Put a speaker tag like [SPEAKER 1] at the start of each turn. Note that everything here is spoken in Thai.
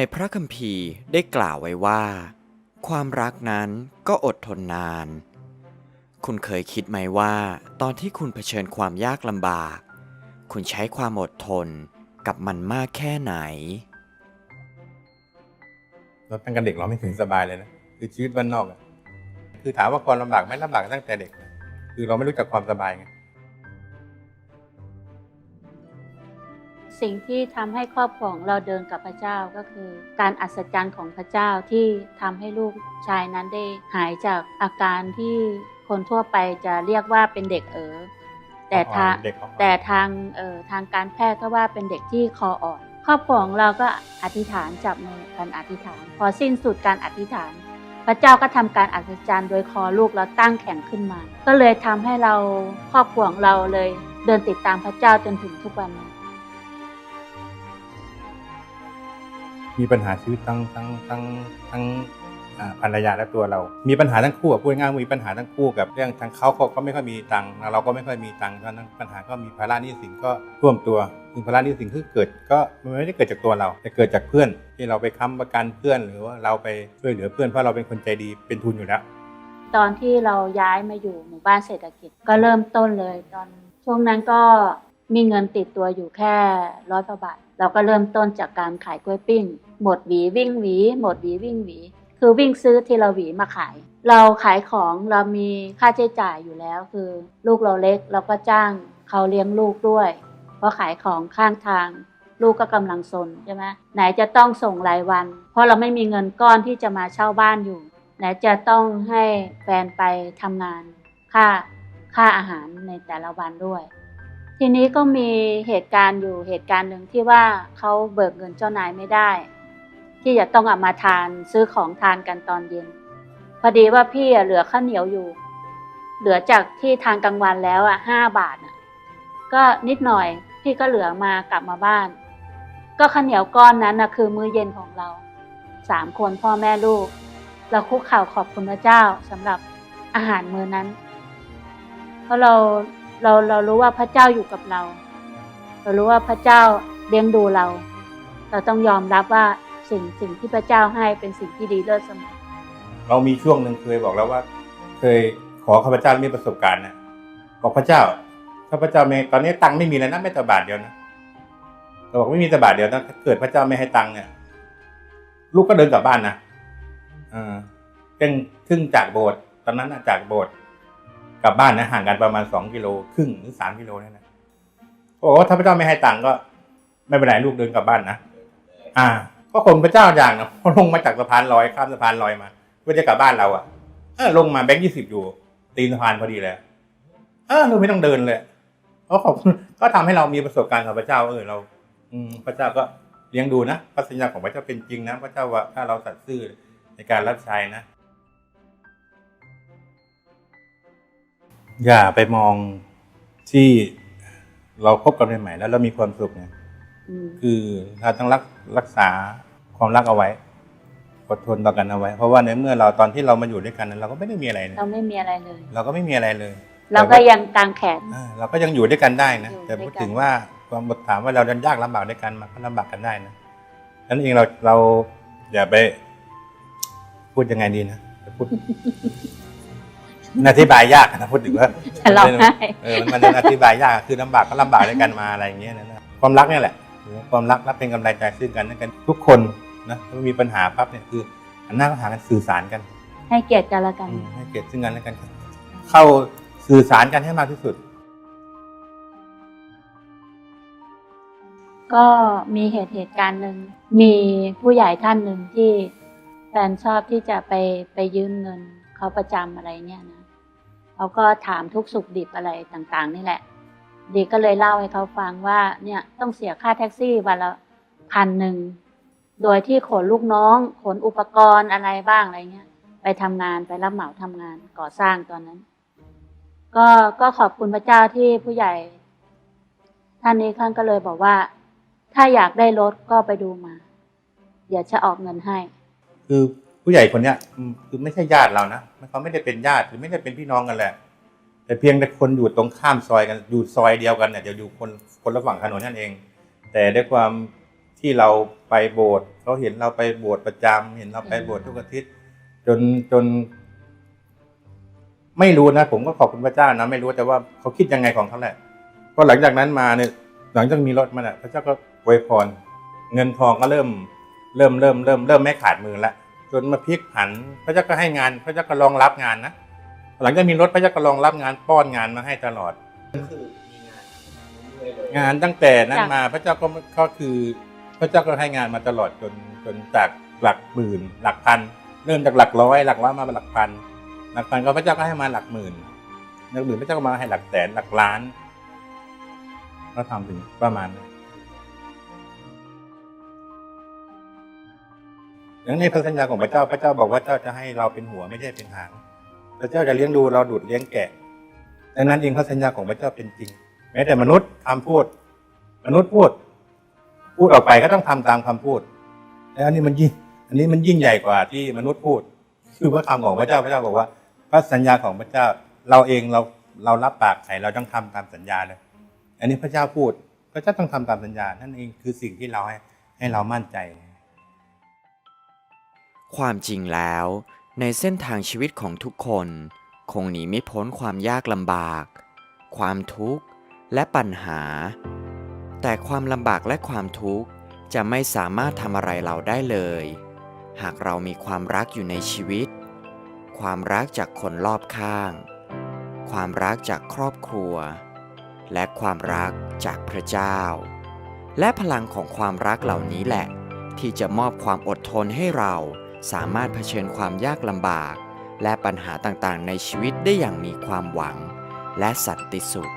[SPEAKER 1] ในพระคัมภีร์ได้กล่าวไว้ว่า ความรักนั้นก็อดทนนาน คุณเคยคิดไหมว่า ตอนที่คุณเผชิญความยากลำบาก คุณใช้ความอดทนกับมันมากแค่ไหน
[SPEAKER 2] เราตั้งแต่เด็กเราไม่เคยสบายเลยนะ คือชีวิตบ้านนอกอะคือถามว่าความลำบากไหมลำบากตั้งแต่เด็ก คือเราไม่รู้จักความสบายไง
[SPEAKER 3] สิ่งที่ทำให้ครอบครัวของเราเดินกับพระเจ้าก็คือ การอัศจรรย์ของพระเจ้าที่ทำให้ลูกชายนั้นได้หายจากอาการที่คนทั่วไปจะเรียกว่าเป็นเด็กเอ๋อแต่ทาง
[SPEAKER 2] เด็กของเรา
[SPEAKER 3] แต่ทางเอ่อทางการแพทย์ก็ว่าเป็นเด็กที่คออ่อน ครอบครัวของเราก็อธิษฐานจับมือกันอธิษฐาน พอสิ้นสุดการอธิษฐาน พระเจ้าก็ทำการอัศจรรย์โดยคอลูกเราตั้งแข็งขึ้นมา ก็เลยทำให้เราครอบครัวของเราเลยเดินติดตามพระเจ้าจนถึงทุกวันนี้
[SPEAKER 2] มีปัญหาชีวิตทั้งทั้งทั้งทั้งภรรยาและตัวเรา มีปัญหาทั้งคู่พูดง่ายมีปัญหาทั้งคู่กับเรื่องทางเขาเขาก็ไม่ค่อยมีตังค์เราก็ไม่ค่อยมีตังค์เพราะนั้นปัญหาก็มีภาระหนี้สินก็ท่วมตัวคือภาระหนี้สินที่เกิดก็มันไม่ได้เกิดจากตัวเรา แต่เกิดจากเพื่อนที่เราไปค้ำประกันเพื่อน หรือว่าเราไปช่วยเหลือเพื่อนเพราะเราเป็นคนใจดีเป็นทุนอยู่แล้ว
[SPEAKER 3] ตอนที่เราย้ายมาอยู่หมู่บ้านเศรษฐกิจก็เริ่มต้นเลย ตอนช่วงนั้นก็ มีเงินติดตัวอยู่แค่ร้อยกว่าบาท เราก็เริ่มต้นจากการขายกล้วยปิ้ง หมดหวีวิ่งหวี หมดหวีวิ่งหวี คือวิ่งซื้อทีละหวีมาขาย เราขายของเรามีค่าใช้จ่ายอยู่แล้วคือ ลูกเราเล็กเราก็จ้างเขาเลี้ยงลูกด้วย เพราะขายของข้างทาง ลูกก็กำลังซนใช่ไหมไหนจะต้องส่งรายวัน เพราะเราไม่มีเงินก้อนที่จะมาเช่าบ้านอยู่ ไหนจะต้องให้แฟนไปทำงาน ค่าค่าอาหารในแต่ละวันด้วย ทีนี้ก็มีเหตุการณ์อยู่เหตุการณ์หนึ่งที่ว่าเขาเบิกเงินเจ้านายไม่ได้ ที่จะต้องเอามาทานซื้อของทานกันตอนเย็น พอดีว่าพี่เหลือข้าวเหนียวอยู่ เหลือจากที่ทานกลางวันแล้วอะห้าบาทอะก็นิดหน่อยพี่ก็เหลือมากลับมาบ้าน ก็ข้าวเหนียวก้อนนั้นนะคือมื้อเย็นของเราสามคนพ่อแม่ลูก เราคุกเข่าขอบคุณพระเจ้าสำหรับอาหารมื้อนั้น เพราะเรา เราเรารู้ว่าพระเจ้าอยู่กับเรา เรารู้ว่าพระเจ้าเลี้ยงดูเรา เราต้องยอมรับว่าสิ่งสิ่งที่พระเจ้าให้เป็นสิ่งที่ดีเลิศเสมอ
[SPEAKER 2] เรามีช่วงหนึ่งเคยบอกแล้วว่า เคยขอข้าพเจ้ามีประสบการณ์นะบอกพระเจ้าข้าพเจ้าไม่ตอนนี้ตังค์ไม่มีแล้วนะไม่แต่บาทเดียวนะเราบอกไม่มีแต่บาทเดียวนะถ้าเกิดพระเจ้าไม่ให้ตังค์เนี่ยลูกก็เดินกลับบ้านนะอ่าเพ่งครึ่งจากโบสถ์ตอนนั้นจากโบสถ์ กลับบ้านนะห่างกันประมาณสองกิโลครึ่งหรือสามกิโลนี่นะโอ้ถ้าพระเจ้าไม่ให้ตังค์ก็ ไม่เป็นไรลูกเดินกลับบ้านนะอ่า ก็คนพระเจ้าอย่างนะพอลงมาจากสะพานลอยข้ามสะพานลอยมาเพื่อจะกลับบ้านเราอะเออลงมาแบงค์ยี่สิบอยู่ ตีนสะพานพอดีเลยเออเราไม่ต้องเดินเลยเพราขอบคุณก็ทำให้เรามีประสบการณ์กับพระเจ้าเออเรา อืมพระเจ้าก็เลี้ยงดูนะพระสัญญาของพระเจ้าเป็นจริงนะพระเจ้าว่าถ้าเราสัตย์ซื่อในการรับใช้นะ อย่าไปมองที่เราคบกันใหม่ๆแล้วเรามีความสุขเนี่ย
[SPEAKER 3] อืม
[SPEAKER 2] คือเราต้องรักรักษาความรักเอาไว้อดทนต่อกันเอาไว้ เพราะว่าในเมื่อเราตอนที่เรามาอยู่ด้วยกันนั้นเราก็ไม่ได้มีอะไรเนี่ย
[SPEAKER 3] เราไม่มีอะไรเลย
[SPEAKER 2] เราก็ไม่มีอะไรเลย
[SPEAKER 3] เราก็ยังกางแขน
[SPEAKER 2] อ่าเราก็ยังอยู่ด้วยกันได้นะ
[SPEAKER 3] อยู่
[SPEAKER 2] แต่
[SPEAKER 3] ด้วยกัน
[SPEAKER 2] พูดถึงว่าความบทถามว่าเราดันยากลำบากด้วยกันมันก็ลำบากกันได้นะนั้นเองเราเราอย่าไป พูดยังไงดีนะจะพูด อธิบายยากนะพูดถึงว่า
[SPEAKER 3] จะร้องไห้
[SPEAKER 2] เออมันมันอธิบายยากคือลำบากก็ลำบากด้วยกันมาอะไรอย่างเงี้ยนะนะความรักเนี่ยแหละความรักรับเป็นกำลังใจซึ่งกันและกันทุกคนนะถ้ามีปัญหาปั๊บเนี่ยคือหันหน้าเข้าหากันสื่อสารกัน
[SPEAKER 3] ให้เกียรติกันละกัน
[SPEAKER 2] อืมให้เกียรติซึ่งกันและกัน เข้าสื่อสารกันให้มากที่สุด
[SPEAKER 3] ก็มีเหตุเหตุการณ์หนึ่งมีผู้ใหญ่ท่านหนึ่งที่แฟนชอบที่จะไปไปยืมเงินเขาประจำอะไรเนี่ยนะ เขาก็ถามทุกสุขดิบอะไรต่างๆ นี่แหละ ดีก็เลยเล่าให้เขาฟังว่าเนี่ยต้องเสียค่าแท็กซี่วันละพันหนึ่งโดยที่ขนลูกน้อง ขนอุปกรณ์อะไรบ้างอะไรเงี้ย ไปทำงานไปรับเหมาทำงานก่อสร้างตอนนั้น ก็ก็ขอบคุณพระเจ้าที่ผู้ใหญ่ ท่านนี้ท่านก็เลยบอกว่า ถ้าอยากได้รถก็ไปดูมา เดี๋ยวจะออกเงินให้
[SPEAKER 2] คือ ผู้ใหญ่คนเนี้ยคือไม่ใช่ญาติเรานะเขาไม่ได้เป็นญาติหรือไม่ได้เป็นพี่น้องกันแหละ แต่เพียงแต่คนอยู่ตรงข้ามซอยกันอยู่ซอยเดียวกันเนี่ยจะอยู่คนคนละฝั่งถนนนั่นเอง แต่ด้วยความที่เราไปโบสถ์เขาเห็นเราไปโบสถ์ประจำเห็นเราไปโบสถ์ทุกอาทิตย์จนจน ไม่รู้นะผมก็ขอบคุณพระเจ้านะไม่รู้แต่ว่าเขาคิดยังไงของเขาแหละพราะหลังจากนั้นมาเนี่ยหลังจากมีรถมาเนี่ยพระเจ้าก็อวยพรเงินทองก็เริ่ม เริ่มเริ่มเริ่มเริ่มไม่ขาดมือละ จนมาพลิกผัน พระเจ้าก็ให้งานพระเจ้าก็รองรับงานนะหลังจากมีรถพระเจ้าก็รองรับงานป้อนงานมาให้ตลอด
[SPEAKER 1] คือมีงานเรื่อยๆเลย
[SPEAKER 2] งานตั้งแต่นั้น
[SPEAKER 3] จ้ะ
[SPEAKER 2] มาพระเจ้าก็ก็คือ พระเจ้าก็ให้งานมาตลอดจนจนจากหลักหมื่น หลักพัน เริ่มจากหลักร้อยหลักร้อยมาเป็นหลักพัน หลักพันก็พระเจ้าก็ให้มาหลักหมื่นหลักหมื่นพระเจ้าก็มาให้หลักแสนหลักล้าน ก็ทำถึงประมาณนั้น อย่างในพระสัญญาของพระเจ้าพระเจ้าบอกว่าเจ้าจะให้เราเป็นหัวไม่ใช่เป็นหาง พระเจ้าจะเลี้ยงดูเราดูดเลี้ยงแกะดังนั้นเองพระสัญญาของพระเจ้าเป็นจริง แม้แต่มนุษย์คำพูด มนุษย์พูด พูดออกไปก็ต้องทำตามคำพูดแล้วอันนี้มันยิ่งอันนี้มันยิ่งใหญ่กว่าที่มนุษย์พูด คือพระคำของพระเจ้าพระเจ้าบอกว่า พระสัญญาของพระเจ้าเราเองเราเรารับปากใครเราต้องทำตามสัญญาเลยอันนี้พระเจ้าพูดพระเจ้าต้องทำตามสัญญานั่นเองคือสิ่งที่เราให้ให้เรามั่นใจ
[SPEAKER 1] ความจริงแล้ว ในเส้นทางชีวิตของทุกคน คงหนีไม่พ้นความยากลำบาก ความทุกข์และปัญหา แต่ความลำบากและความทุกข์จะไม่สามารถทำอะไรเราได้เลย หากเรามีความรักอยู่ในชีวิต ความรักจากคนรอบข้าง ความรักจากครอบครัว และความรักจากพระเจ้า และพลังของความรักเหล่านี้แหละ ที่จะมอบความอดทนให้เรา สามารถเผชิญความยากลำบาก และปัญหาต่างๆ ในชีวิตได้อย่างมีความหวัง และสันติสุข